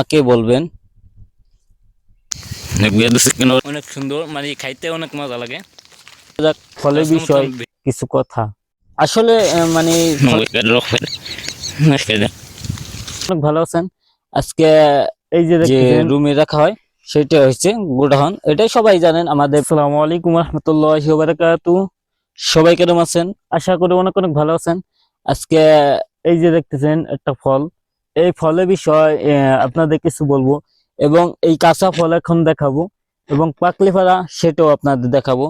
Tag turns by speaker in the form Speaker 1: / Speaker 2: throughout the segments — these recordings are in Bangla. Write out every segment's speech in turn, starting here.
Speaker 1: আমাকে বলবেন।
Speaker 2: অনেক সুন্দর মানে খাইতে অনেক মজা লাগে।
Speaker 1: ফলের বিষয় কিছু কথা। আসলে মানে অনেক ভালো আছেন। আজকে এই যে রুমে রাখা হয় সেটা হচ্ছে গোডাউন। এটাই সবাই জানেন আমাদের আসসালামু আলাইকুম রহমতুল্লাহ বারাকাতু সবাই কেরম আছেন? আশা করি অনেক অনেক ভালো আছেন। আজকে এই যে দেখতেছেন একটা ফল। এই ফলের বিষয় আপনাদের কিছু বলব। এবং এই কাঁচা ফল এখন দেখাবো। এবং পাকলি ফেরা সেটাও আপনাদের দেখাবো।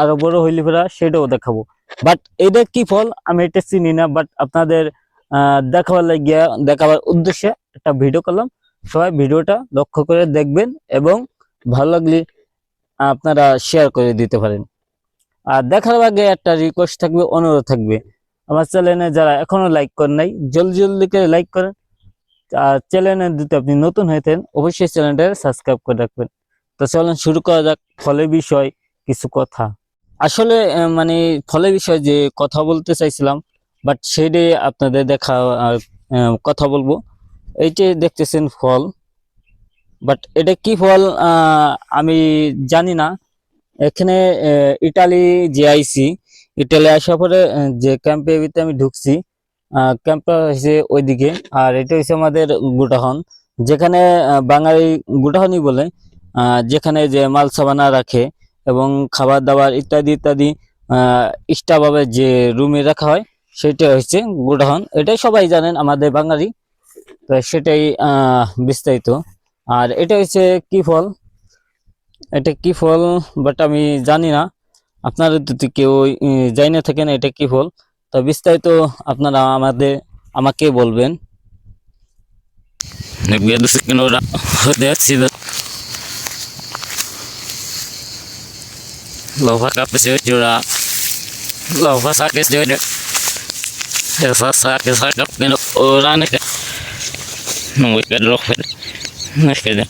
Speaker 1: আরও বড় হইলি ফেরা সেটাও দেখাবো। বাট এটা কি ফল? আমি এটা চিনি না। বাট আপনাদের দেখাবার লাগিয়া, দেখাবার উদ্দেশ্যে একটা ভিডিও করলাম। সবাই ভিডিওটা লক্ষ্য করে দেখবেন এবং ভালো লাগলে আপনারা শেয়ার করে দিতে পারেন। আর দেখার আগে একটা রিকোয়েস্ট থাকবে, অনুরোধ থাকবে। আমার চ্যানেলে যারা এখনও লাইক করেন নাই, জলদি জলদি করে লাইক করেন। চ্যানেলে যদি আপনি নতুন হয়েছেন অবশ্যই চ্যানেলটা সাবস্ক্রাইব করে রাখবেন। তো চলেন শুরু করা যাক ফলের বিষয় কিছু কথা। আসলে মানে ফলের বিষয়ে যে কথা বলতে চাইছিলাম বাট সেটাই আপনাদের দেখা কথা বলব। এইটাই দেখতেছেন ফল বাট এটা কি ফল আমি জানি না। এখানে ইটালি যে আইসি ইটালি আসার পরে যে ক্যাম্পে আমি ঢুকছি ক্যাম্পটা হয়েছে ওইদিকে। আর এটা হচ্ছে আমাদের গুটাহন। যেখানে বাঙালি গুটাহনই বলে যেখানে যে মাল সাবানা রাখে এবং খাবার দাবার ইত্যাদি ইত্যাদি ভাবে যে রুমে রাখা হয়, সেটা হচ্ছে গুডাহন এটাই সবাই জানেন, আমাদের বাঙালি। তো সেটাই বিস্তারিত। আর এটা হচ্ছে কি ফল? এটা কি ফল? বাট আমি জানি না। আপনারা যদি কেউ জানি না থাকেন এটা কি ফল তো বিস্তারিত আপনারা আমাদের আমাকে বলবেন.
Speaker 2: Lova sakit jura. Esa sakit sakit kino orang ni. Nunggu ke roh fer. Nah keda.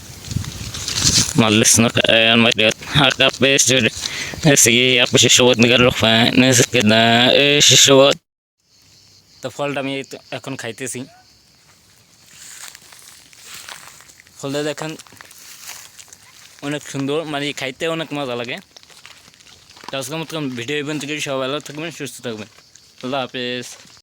Speaker 2: Nes keda eh showat. তো ফলটা আমি এখন খাইতেছি ফলটা দেখেন অনেক সুন্দর মানে খাইতে অনেক মজা লাগে তো আজকের মতন ভিডিও ইভেন্ট থেকে সবাই ভালো থাকবেন সুস্থ থাকবেন আল্লাহ হাফেজ